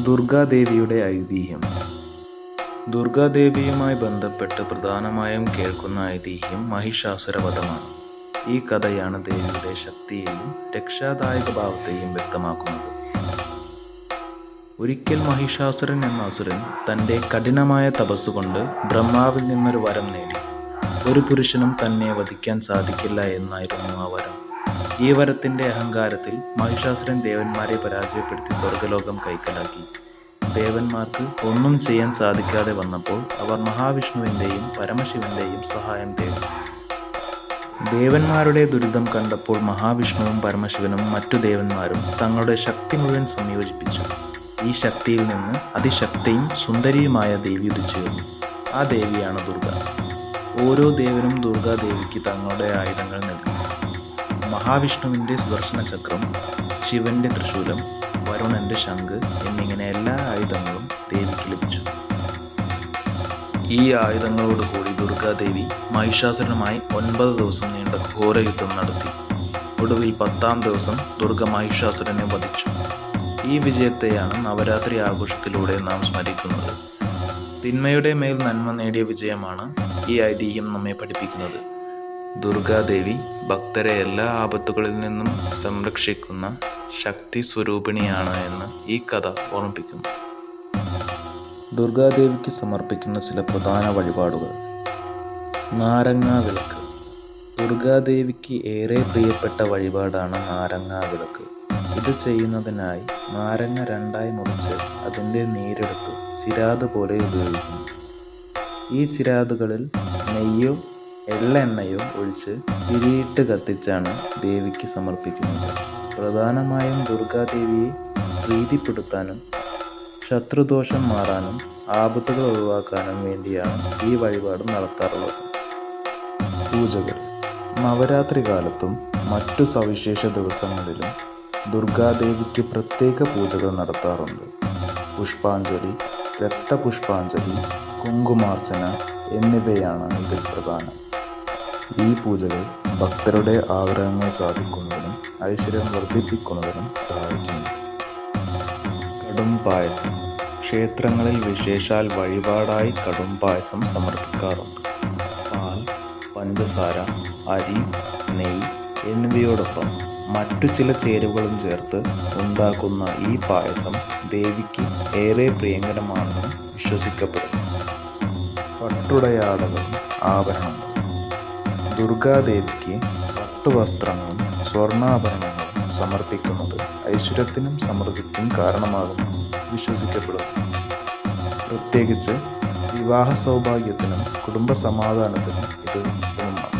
ദുർഗാദേവിയുടെ ഐതിഹ്യം. ദുർഗാദേവിയുമായി ബന്ധപ്പെട്ട് പ്രധാനമായും കേൾക്കുന്ന ഐതിഹ്യം മഹിഷാസുരവധമാണ്. ഈ കഥയാണ് ദേവിയുടെ ശക്തിയെയും രക്ഷാദായക ഭാവത്തെയും വ്യക്തമാക്കുന്നത്. ഒരിക്കൽ മഹിഷാസുരൻ എന്ന അസുരൻ തന്റെ കഠിനമായ തപസ്സുകൊണ്ട് ബ്രഹ്മാവിൽ നിന്നൊരു വരം നേടി. ഒരു പുരുഷനും തന്നെ വധിക്കാൻ സാധിക്കില്ല എന്നായിരുന്നു ആ വരം. ഈ വരത്തിന്റെ അഹങ്കാരത്തിൽ മഹിഷാസുരൻ ദേവന്മാരെ പരാജയപ്പെടുത്തി സ്വർഗലോകം കൈക്കലാക്കി. ദേവന്മാർക്ക് ഒന്നും ചെയ്യാൻ സാധിക്കാതെ വന്നപ്പോൾ അവർ മഹാവിഷ്ണുവിന്റെയും പരമശിവന്റെയും സഹായം തേടി. ദേവന്മാരുടെ ദുരിതം കണ്ടപ്പോൾ മഹാവിഷ്ണുവും പരമശിവനും മറ്റു ദേവന്മാരും തങ്ങളുടെ ശക്തി മുഴുവൻ സംയോജിപ്പിച്ചു. ഈ ശക്തിയിൽ നിന്ന് അതിശക്തിയും സുന്ദരിയുമായ ദേവി ഉദിച്ചുയർന്നു. ആ ദേവിയാണ് ദുർഗ. ഓരോ ദേവനും ദുർഗാദേവിക്ക് തങ്ങളുടെ ആയുധങ്ങൾ നൽകി. മഹാവിഷ്ണുവിന്റെ സുദർശന ചക്രം ശിവന്റെ തൃശൂലം വരുണന്റെ ശംഖ് എന്നിങ്ങനെ എല്ലാ ആയുധങ്ങളും ദേവിക്ക് ലഭിച്ചു. ഈ ആയുധങ്ങളോട് കൂടി ദുർഗാദേവി മഹിഷാസുരനുമായി ഒൻപത് ദിവസം നീണ്ട ഘോരയുദ്ധം നടത്തി. ഒടുവിൽ പത്താം ദിവസം ദുർഗ മഹിഷാസുരനെ വധിച്ചു. ഈ വിജയത്തെയാണ് നവരാത്രി ആഘോഷത്തിലൂടെ നാം സ്മരിക്കുന്നത്. തിന്മയുടെ മേൽ നന്മ നേടിയ വിജയമാണ് ഈ ഐതിഹ്യം നമ്മെ പഠിപ്പിക്കുന്നത്. ദുർഗാദേവി ഭക്തരെ എല്ലാ ആപത്തുകളിൽ നിന്നും സംരക്ഷിക്കുന്ന ശക്തി സ്വരൂപിണിയാണ് എന്ന് ഈ കഥ ഓർമ്മിപ്പിക്കുന്നു. ദുർഗാദേവിക്ക് സമർപ്പിക്കുന്ന ചില പ്രധാന വഴിപാടുകൾ. നാരങ്ങാ വിളക്ക് ദുർഗാദേവിക്ക് ഏറെ പ്രിയപ്പെട്ട വഴിപാടാണ് നാരങ്ങാ വിളക്ക് ഇത് ചെയ്യുന്നതിനായി നാരങ്ങ രണ്ടായി മുറിച്ച് അതിന്റെ നീരെടുത്ത് ചിരാത് പോലെ ഉപയോഗിക്കുന്നു. ഈ ചിരാതുകളിൽ നെയ്യോ എള്ളെണ്ണയോ ഒഴിച്ച് തിരിയിട്ട് കത്തിച്ചാണ് ദേവിക്ക് സമർപ്പിക്കുന്നത്. പ്രധാനമായും ദുർഗാദേവിയെ പ്രീതിപ്പെടുത്താനും ശത്രുദോഷം മാറാനും ആപത്തുകൾ ഒഴിവാക്കാനും വേണ്ടിയാണ് ഈ വഴിപാട് നടത്താറുള്ളത്. പൂജകൾ. നവരാത്രി കാലത്തും മറ്റു സവിശേഷ ദിവസങ്ങളിലും ദുർഗാദേവിക്ക് പ്രത്യേക പൂജകൾ നടത്താറുണ്ട്. പുഷ്പാഞ്ജലി രക്തപുഷ്പാഞ്ജലി കുങ്കുമാർച്ചന എന്നിവയാണ് ഇതിൽ പ്രധാനം. ഈ പൂജകൾ ഭക്തരുടെ ആഗ്രഹങ്ങൾ സാധിക്കുന്നതിനും ഐശ്വര്യം വർദ്ധിപ്പിക്കുന്നതിനും സഹായിക്കുന്നു. കടും പായസം. ക്ഷേത്രങ്ങളിൽ വിശേഷാൽ വഴിപാടായി കടും പായസം സമർപ്പിക്കാറുണ്ട്. പാൽ പഞ്ചസാര അരി നെയ്യ് എന്നിവയോടൊപ്പം മറ്റു ചില ചേരുവകളും ചേർത്ത് ഉണ്ടാക്കുന്ന ഈ പായസം ദേവിക്ക് ഏറെ പ്രിയങ്കരമാണെന്ന് വിശ്വസിക്കപ്പെടുന്നു. പട്ടുടയാടകളും ആഭരണങ്ങളും ദുർഗാദേവിക്ക് പട്ടുവസ്ത്രങ്ങളും സ്വർണാഭരണങ്ങളും സമർപ്പിക്കുന്നത് ഐശ്വര്യത്തിനും സമൃദ്ധിക്കും കാരണമാകുമെന്ന് വിശ്വസിക്കപ്പെടുന്നു. പ്രത്യേകിച്ച് വിവാഹ സൗഭാഗ്യത്തിനും കുടുംബ സമാധാനത്തിനും ഇത് ഗുണമാണ്.